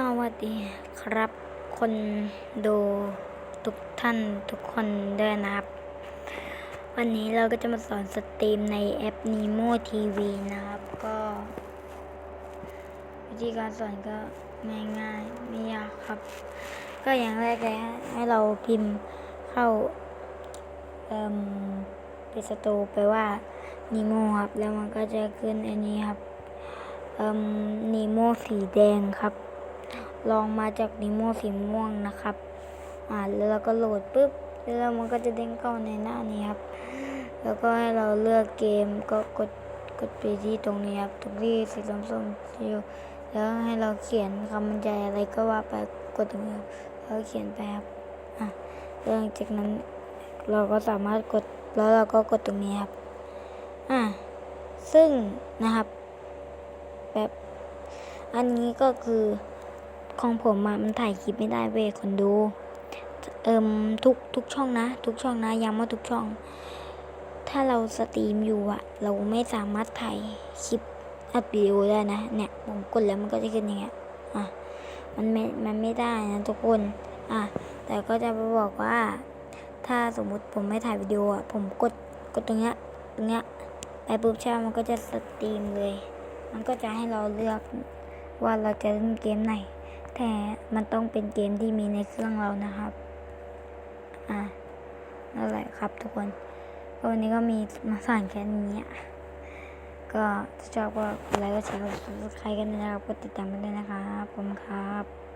สวัสดีครับ คนดูทุกท่านทุกคนด้วยนะครับ วันนี้เราก็จะมาสอนสตรีมในแอป Nemo TV นะครับ ก็ วิธีการสอนก็ง่ายๆไม่ยากครับ ก็อย่างแรกเลยให้เราพิมพ์เข้าเอ่มปิดสตูไปว่า Nemo ครับ แล้วมันก็จะขึ้นอันนี้ครับเอ่ม Nemo สีแดงครับ ลองมาจากนิโมสีม่วงนะครับ อ่าแล้วเราก็โหลดปุ๊บแล้วมันก็จะเด้งเข้าในหน้านี้ครับ แล้วก็ให้เราเลือกเกมก็กดกดไปที่ตรงนี้ครับตรงที่สีส้มๆอยู่แล้วให้เราเขียนคำบรรยายอะไรก็ว่าไปกดตรงนี้ครับแล้วเขียนไปครับอะหลังจากนั้นเราก็สามารถกดแล้วเราก็กดตรงนี้ครับอะซึ่งนะครับ แบบอันนี้ก็คือ ของผมอะมันถ่ายคลิปไม่ได้เว้ยคนดู เอิมทุกทุกช่องนะ ทุกช่องนะย้ำว่าทุกช่อง ถ้าเราสตรีมอยู่อะเราไม่สามารถถ่ายคลิปอัดวิดีโอได้นะเนี่ยผมกดแล้วมันก็จะขึ้นอย่างเงี้ยอะมันไม่มันไม่ได้นะทุกคนอะแต่ก็จะไปบอกว่า ถ้าสมมุติผมไม่ถ่ายวิดีโออะผมกดกดตรงเนี้ยตรงเนี้ยไปปุ๊บใช่มันก็จะสตรีมเลย มันก็จะให้เราเลือกว่าเราจะเล่นเกมไหน แต่มันต้องเป็นเกมที่มีในเครื่องเรานะครับ อะนั่นแหละครับทุกคนก็วันนี้ก็มีมาสั่นแค่นี้ก็ถ้าชอบก็กดไลค์ก็แชร์กดซับสไครต์กันนะครับกดติดตามกันด้วยนะครับขอบคุณครับ